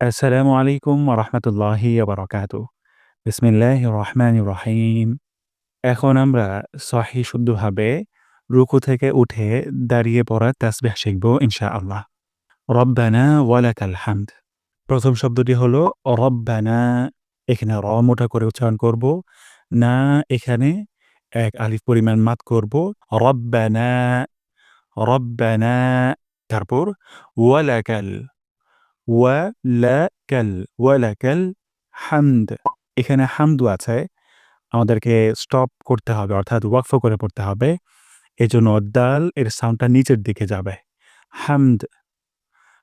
আসসালামু আলাইকুম রাহমাতুল্লাহি ওয়া বারাকাতুহু। বিসমিল্লাহির রহমানির রহিম। এখন আমরা সহি শুদ্ধভাবে রুকু থেকে উঠে দাঁড়িয়ে পড়ার তাসবিহ শিখব ইনশাআল্লাহ। রব্বানা ওয়ালাকাল হামদ। প্রথম শব্দটি হলো রব্বানা। এখানে র মোটা করে উচ্চারণ করব। না, এখানে এক আলিফ পরিমাণ মাদ করব। রব্বানা রব্বানা তারপর ওয়ালাকাল ওয়ালাকাল ওয়ালাকাল হামদ। এখানে হামদু আছে। আমাদেরকে স্টপ করতে হবে, অর্থাৎ ওয়াকফ করে পড়তে হবে। এজন্য দাল এর সাউন্ডটা নিচের দিকে যাবে। হামদ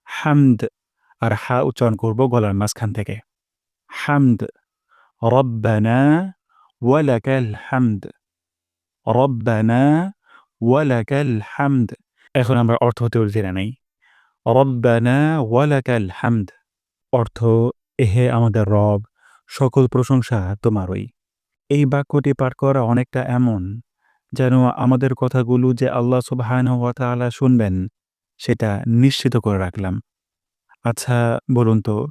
হামদ, আর হা উচ্চারণ করব গলার মাঝখান থেকে। হামদ, রব্বানা ওয়ালাকাল হামদ। রব্বানা ওয়ালাকাল হামদ। এখন আমরা অর্থ হতে জেনে নেই। রব্বানা ওয়ালাকাল হামদ। অর্থ, এহে আমাদের রব, সকল প্রশংসা তোমারই। এই বাক্যটি পাঠ করা অনেকটা এমন, যেন আমাদের কথাগুলো যে আল্লাহ সুবহান ওয়া তাআলা শুনবেন, সেটা নিশ্চিত করে রাখলাম। আচ্ছা বলুন তো,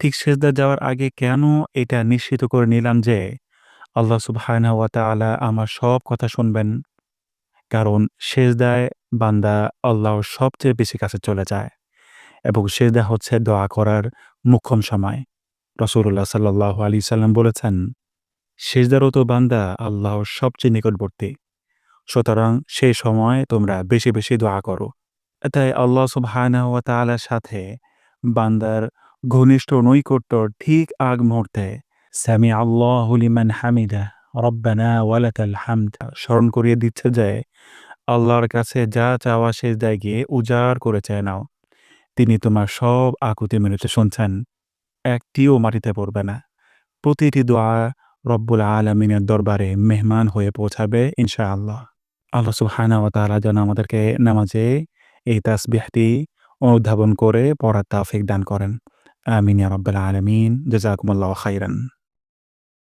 ঠিক সেজদা যাওয়ার আগে কেন এটা নিশ্চিত করে নিলাম যে আল্লাহ সুবহান ওয়া তাআলা আমার সব কথা শুনবেন? কারণ সেজদায় বান্দা আল্লাহর সবচেয়ে বেশি কাছে চলে যায় এবং সেজদা হচ্ছে দোয়া করার মুখ্যম সময়। রসুল্লাহ সাল্লাহ আলী সাল্লাম বলেছেন, সেজদারত বান্দা আল্লাহর সবচেয়ে নিকটবর্তী। সুতরাং সেই সময় তোমরা বেশি বেশি দোয়া করো। তাই আল্লাহ সুবহানা ওয়া তাআলার সাথে বান্দার ঘনিষ্ঠ নৈকট্য ঠিক আগ মুহূর্তে। সামি আল্লাহ লিমান হামিদা। রব্বানা ওয়ালাকাল হামদ। স্মরণ করিয়ে দিচ্ছে যে, আল্লাহর কাছে যা চাওয়া সেজদায় গিয়ে উজাড় করে চেয়ে নাও। তিনি তোমার সব আকুতি মেনেতে শুনছেন, একটিও মাটিতে পড়বে না। প্রতিটি দোয়া রব্বুল আলমিনের দরবারে মেহমান হয়ে পৌঁছাবে ইনশাআল্লাহ। আল্লাহ সুবহানা ওয়া তাআলা যেন আমাদেরকে নামাজে এই তাসবিহটি অনুধাবন করে পড়ার তাফিক দান করেন। আমিন রব্বাল আলামিন। জাযাকুমুল্লাহু খাইরান।